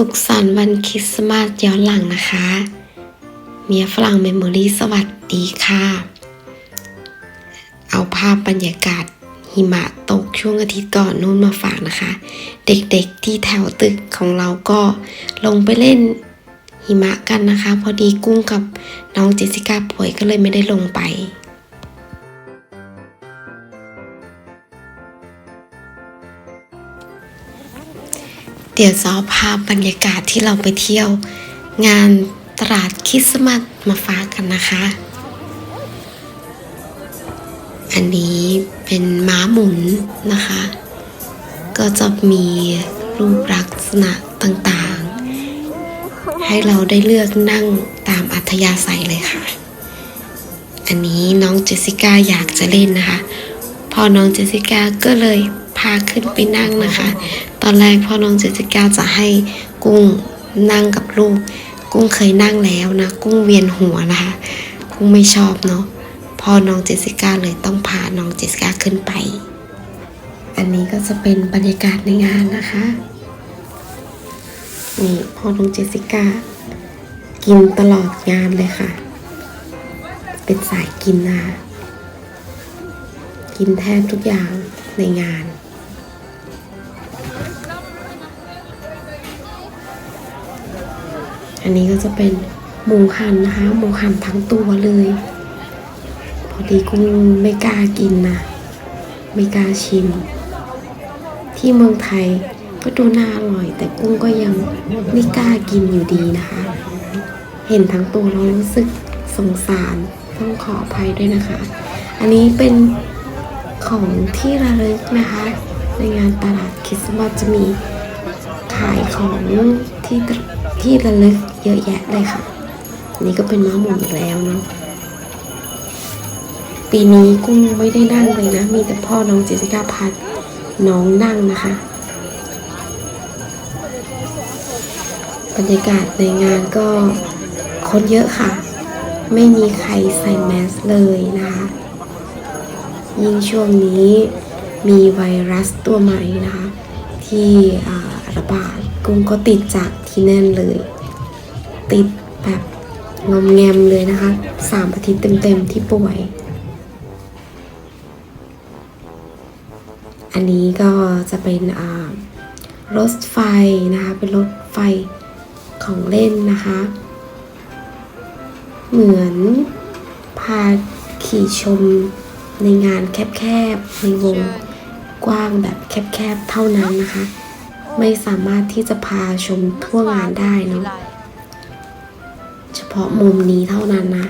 สุขสันต์วันคริสต์มาสย้อนหลังนะคะ เมียฝรั่งเมมโมรี่สวัสดีค่ะ เอาภาพบรรยากาศหิมะตกช่วงอาทิตย์ก่อนนู่นมาฝากนะคะ เด็กๆที่แถวตึกของเราก็ลงไปเล่นหิมะกันนะคะ พอดีกุ้งกับน้องเจสสิก้าป่วยก็เลยไม่ได้ลงไป เดี๋ยวจะเอาบรรยากาศที่เราไปเที่ยว งานตลาดคริสต์มาสมาฝากันนะคะ อันนี้เป็นม้าหมุนนะคะ ก็จะมีรูปลักษณะต่างๆ ให้เราได้เลือกนั่งตามอัธยาศัยเลยค่ะ อันนี้น้องเจสสิก้าอยากจะเล่นนะคะ พอน้องเจสสิก้าก็เลยพาขึ้นไปนั่งนะคะ อนแรกพ่อน้องเจสสิก้าจะให้กุ้งนั่งกับลูก กุ้งเคยนั่งแล้วนะ กุ้งเวียนหัวนะคะ กุ้งไม่ชอบเนาะพ่อน้องเจสสิก้าเลยต้องพาน้องเจสสิก้าขึ้นไป อันนี้ก็จะเป็นบรรยากาศในงานนะคะนี่พ่อน้องเจสสิก้ากินตลอดงานเลยค่ะ เป็นสายกินนะกินแทบทุกอย่างในงาน อันนี้ก็จะเป็นหมูหันนะคะ หมูหันทั้งตัวเลย พอดีกุ้งไม่กล้ากินนะไม่กล้าชิม ที่เมืองไทยก็ดูน่าอร่อย แต่กุ้งก็ยังไม่กล้ากินอยู่ดีนะคะ เห็นทั้งตัวเรารู้สึกสงสารต้องขออภัยด้วยนะคะ อันนี้เป็นของที่ระลึกนะคะ ในงานตลาดคริสต์มาสจะมีขายของที่ที่ระลึก เยอะแยะเลยค่ะนนี้ก็เป็นม้าหมุนอีกแล้วเนาะปีนี้กุ้งไม่ได้นั่งเลยนะ มีแต่พ่อน้องเจสสิก้าพัดน้องนั่งนะคะ บรรยากาศในงานก็คนเยอะค่ะ ไม่มีใครใส่แมสเลยนะคะ ยิ่งช่วงนี้มีไวรัสตัวใหม่นะคะ ที่ระบาดกุ้งก็ติดจากที่นั่นเลย ติดแบบงอมแงมเลยนะคะสามอาทิตย์เต็มๆที่ป่วย อันนี้ก็จะเป็นรถไฟนะคะ เป็นรถไฟของเล่นนะคะ เหมือนพาขี่ชมในงานแคบๆ ในวงกว้างแบบแคบๆ เท่านั้นนะคะ ไม่สามารถที่จะพาชมทั่วงานได้เนาะ เฉพาะมุมนี้เท่านั้นนะ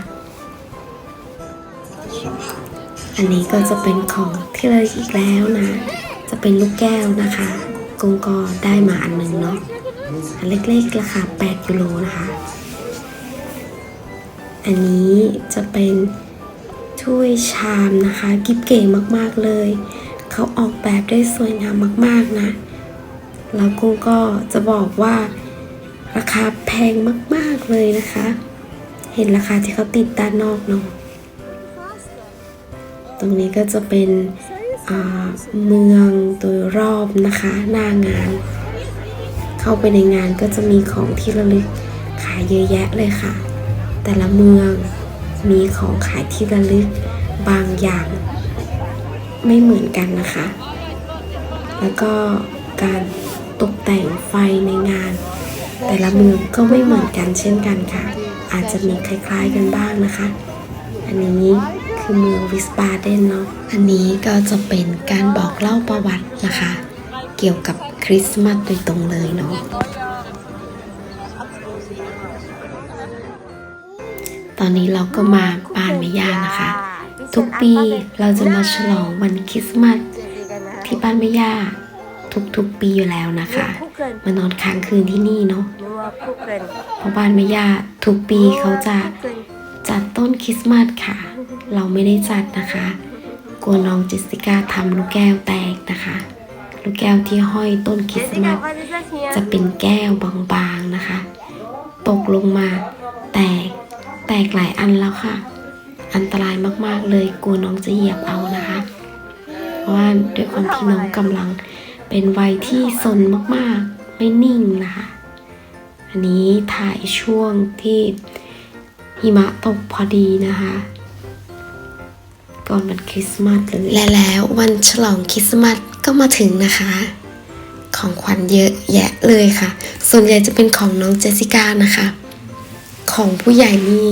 อันนี้ก็จะเป็นของที่ระลึกอีกแล้วนะ จะเป็นลูกแก้วนะคะกงก็ได้มาอันหนึ่งเนาะอันเล็กๆราคา8ยูโรนะคะ อันนี้จะเป็นถ้วยชามนะคะ กิบเก๋มากๆเลย เขาออกแบบได้สวยงามมากๆนะ แล้วกุ้งก็จะบอกว่า ราคาแพงมาก ๆ เลยนะคะ เห็นราคาที่เขาติดด้านนอกเนาะตรงนี้ก็จะเป็นเมืองโดยรอบนะคะ หน้างาน เข้าไปในงานก็จะมีของที่ระลึกขายเยอะแยะเลยค่ะ แต่ละเมืองมีของขายที่ระลึกบางอย่างไม่เหมือนกันนะคะ แล้วก็การตกแต่งไฟในงาน แต่ละมือก็ไม่เหมือนกันเช่นกันค่ะ อาจจะมีคล้ายๆกันบ้างนะคะ อันนี้คือเมืองวิสบาเดนเนาะ อันนี้ก็จะเป็นการบอกเล่าประวัตินะคะ เกี่ยวกับคริสต์มาสโดยตรงเลยเนาะ ตอนนี้เราก็มาบ้านแม่ย่านะคะ ทุกปีเราจะมาฉลองวันคริสต์มาสที่บ้านแม่ย่า ทุกๆ ปีอยู่แล้วนะคะ มานอนค้างคืนที่นี่เนาะเพราะบ้านแม่ย่าทุกปีเขาจะจัดต้นคริสต์มาสค่ะ เราไม่ได้จัดนะคะ กลัวน้องเจสสิก้าทำลูกแก้วแตกนะคะ ลูกแก้วที่ห้อยต้นคริสต์มาสจะเป็นแก้วบางๆนะคะ ตกลงมาแตกแตกหลายอันแล้วค่ะ อันตรายมากๆเลยกลัวน้องจะเหยียบเอานะคะ เพราะว่าด้วยความที่น้องกำลัง เป็นวัยที่สนมากๆ ไม่นิ่งนะคะ อันนี้ถ่ายช่วงที่หิมะตกพอดีนะคะ ก่อนวันคริสต์มาสเลยและแล้ววันฉลองคริสต์มาสก็มาถึงนะคะ ของขวัญเยอะแยะเลยค่ะ ส่วนใหญ่จะเป็นของน้องเจสสิก้านะคะ ของผู้ใหญ่นี่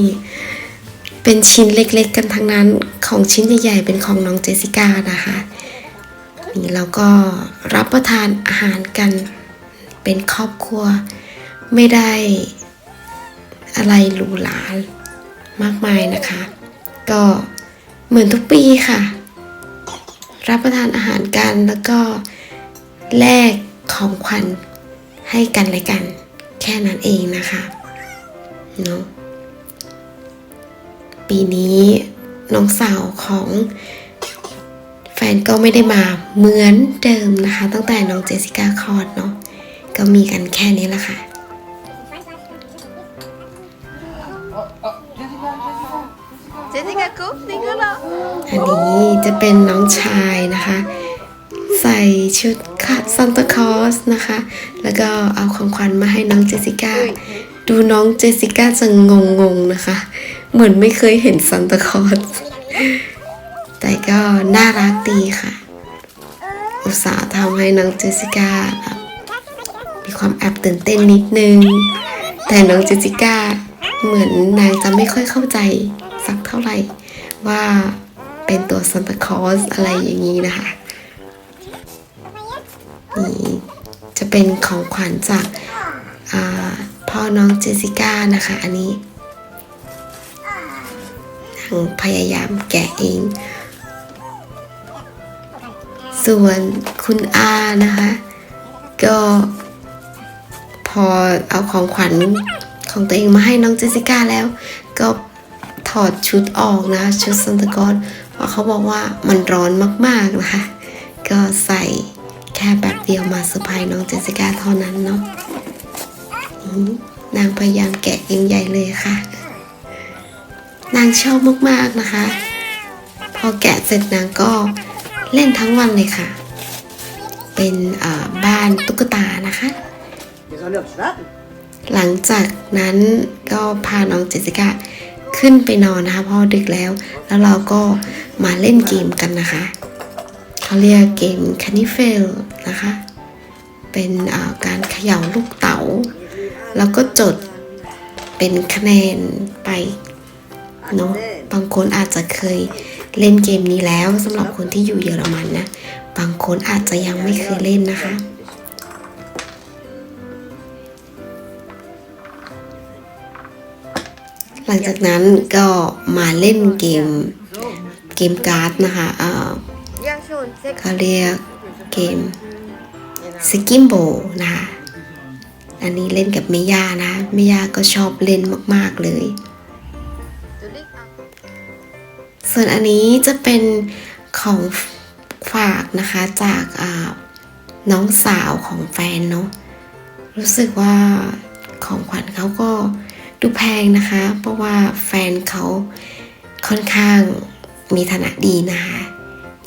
เป็นชิ้นเล็กๆ กันทั้งนั้น ของชิ้นใหญ่ๆ เป็นของน้องเจสสิก้านะคะ นี่เราก็รับประทานอาหารกันเป็นครอบครัว ไม่ได้อะไรหรูหรามากมายนะคะ ก็เหมือนทุกปีค่ะ รับประทานอาหารกันแล้วก็แลกของขวัญให้กันและกัน แค่นั้นเองนะคะเนาะปีนี้น้องสาวของ แฟนก็ไม่ได้มาเหมือนเดิมนะคะ ตั้งแต่น้องเจสิก้าคลอดเนาะก็มีกันแค่นี้แหละค่ะเจสิก้ากุ๊บนี่ก็รออันนี้จะเป็นน้องชายนะคะ ใส่ชุดคาดซันตาคอสนะคะ แล้วก็เอาของขวัญมาให้น้องเจสิก้าดูน้องเจสิก้าจะงงๆนะคะ เหมือนไม่เคยเห็นซันตาคอส แต่ก็น่ารักดีค่ะ อุตส่าห์ทำให้น้องเจสสิก้าแบบมีความแอบตื่นเต้นนิดนึง แต่น้องเจสสิก้าเหมือนนางจะไม่ค่อยเข้าใจสักเท่าไหร่ว่าเป็นตัวซันตาคลอสอะไรอย่างนี้นะคะนี่จะเป็นของขวัญจากาพ่อน้องเจสสิก้านะคะ อันนี้ทางพยายามแกะเอง ส่วนคุณอานะคะ ก็พอเอาของขวัญของตัวเองมาให้น้องเจสสิก้าแล้ว ก็ถอดชุดออกนะ ชุดซันตาคลอสเพราะเขาบอกว่ามันร้อนมากๆนะคะ ก็ใส่แค่แบบเดียวมาเซอร์ไพรส์น้องเจสสิก้าเท่านั้นเนาะนางพยายามแกะเองใหญ่เลยค่ะ นางชอบมากๆนะคะ พอแกะเสร็จนางก็ เล่นทั้งวันเลยค่ะ เป็นบ้านตุ๊กตานะคะ หลังจากนั้นก็พาน้องเจสิก้าขึ้นไปนอนนะคะพอดึกแล้ว แล้วเราก็มาเล่นเกมกันนะคะ เขาเรียกเกมคานิเฟลนะคะ เป็นการเขย่าลูกเตา๋า แล้วก็จดเป็นคะแนนไปเนาะบางคนอาจจะเคย เล่นเกมนี้แล้วสำหรับคนที่อยู่เยอรมันนะ บางคนอาจจะยังไม่เคยเล่นนะคะ หลังจากนั้นก็มาเล่นเกมเกมการ์ดนะคะเขาเรียกเกมสกิมโบนะคะอันนี้เล่นกับเมย่านะเมย่าก็ชอบเล่นมาก ๆ เลย ส่วนอันนี้จะเป็นของฝากนะคะจากน้องสาวของแฟนเนาะรู้สึกว่าของขวัญเขาก็ดูแพงนะคะ เพราะว่าแฟนเขาค่อนข้างมีฐานะดีนะคะ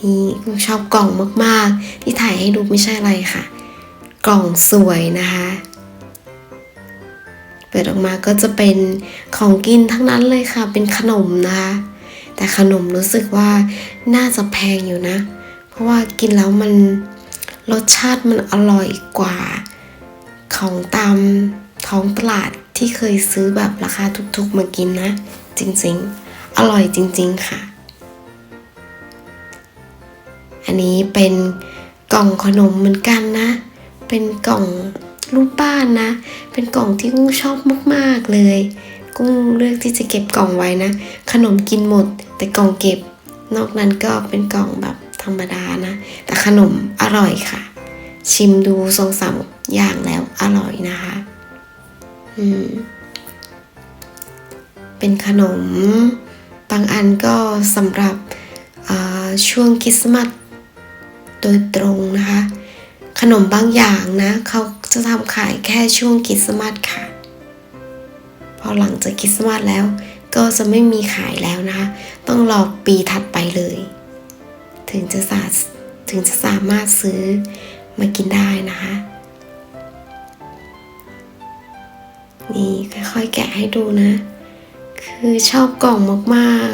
นี่ชอบกล่องมากๆ ที่ถ่ายให้ดูไม่ใช่อะไรค่ะ กล่องสวยนะคะ เปิดออกมาก็จะเป็นของกินทั้งนั้นเลยค่ะ เป็นขนมนะคะ แต่ขนมรู้สึกว่าน่าจะแพงอยู่นะ เพราะว่ากินแล้วมันรสชาติมันอร่อยกว่า ของตามท้องตลาดที่เคยซื้อแบบราคาถูกๆมากินนะ จริงๆ อร่อยจริง ๆค่ะ อันนี้เป็นกล่องขนมเหมือนกันนะ เป็นกล่องรูปบ้านนะ เป็นกล่องที่กุ้งชอบมากๆเลย กุ้งเลือกที่จะเก็บกล่องไว้นะ ขนมกินหมด แต่กล่องเก็บนอกนั้นก็เป็นกล่องแบบธรรมดานะ แต่ขนมอร่อยค่ะ ชิมดูสองสามอย่างแล้วอร่อยนะคะอืมเป็นขนม บางอันก็สำหรับช่วงคริสต์มาสโดยตรงนะคะ ขนมบางอย่างนะเขาจะทำขายแค่ช่วงคริสต์มาสค่ะ พอหลังจากคริสต์มาสแล้ว ก็จะไม่มีขายแล้วนะคะ ต้องรอปีถัดไปเลย ถึงจะสาถึงจะสามารถซื้อมากินได้นะคะ นี่ค่อยๆแกะให้ดูนะ คือชอบกล่องมาก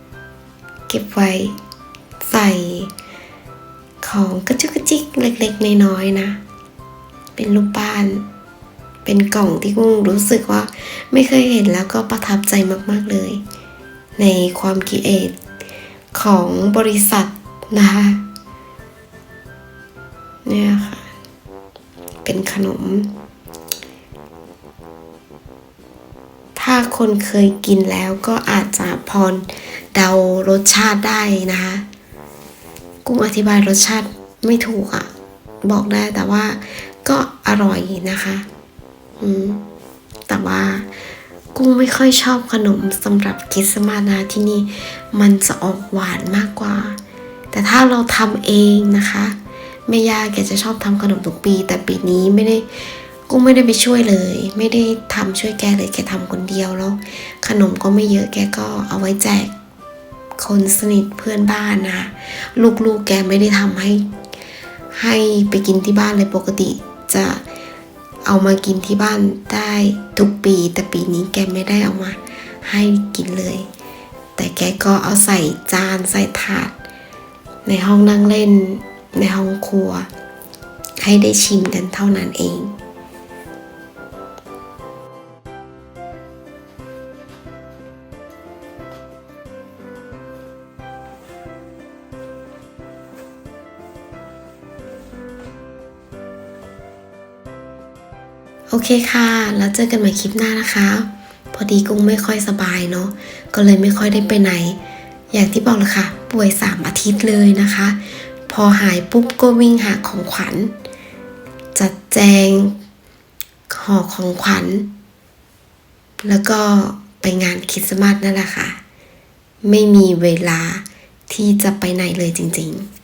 ๆ เก็บไว้ใส่ของกระจุกกระจิกเล็กๆ น้อยๆนะ เป็นรูปบ้าน เป็นกล่องที่กุ้งรู้สึกว่าไม่เคยเห็นแล้วก็ประทับใจมากๆเลย ในความคิดเอทของบริษัทนะคะเนี่ยค่ะ เป็นขนม ถ้าคนเคยกินแล้วก็อาจจะพอเดารสชาติได้นะคะกุ้งอธิบายรสชาติไม่ถูกอะ่ะ บอกได้แต่ว่าก็อร่อยนะคะ อืม แต่ว่ากุ้งไม่ค่อยชอบขนมสำหรับคริสต์มาสนะที่นี่ มันจะออกหวานมากกว่า แต่ถ้าเราทำเองนะคะแม่ย่าแกจะชอบทำขนมทุกปี แต่ปีนี้ไม่ได้กุ้งไม่ได้ไปช่วยเลย ไม่ได้ทำช่วยแกเลยแกทำคนเดียวแล้ว ขนมก็ไม่เยอะแกก็เอาไว้แจกคนสนิทเพื่อนบ้านนะลูกๆแกไม่ได้ทำให้ให้ไปกินที่บ้านเลยปกติจะ เอามากินที่บ้านได้ทุกปี แต่ปีนี้แกไม่ได้เอามาให้กินเลย แต่แกก็เอาใส่จานใส่ถาด ในห้องนั่งเล่นในห้องครัว ให้ได้ชิมกันเท่านั้นเอง เคค่ะ แล้วเจอกันใหม่คลิปหน้านะคะ พอดีกุ้งไม่ค่อยสบายเนาะก็เลยไม่ค่อยได้ไปไหน อย่างที่บอกเลยค่ะ ป่วยสามอาทิตย์เลยนะคะ พอหายปุ๊บก็วิ่งหาของขวัญ จัดแจงห่อของขวัญ แล้วก็ไปงานคริสต์มาสนั่นแหละค่ะ ไม่มีเวลาที่จะไปไหนเลยจริงๆ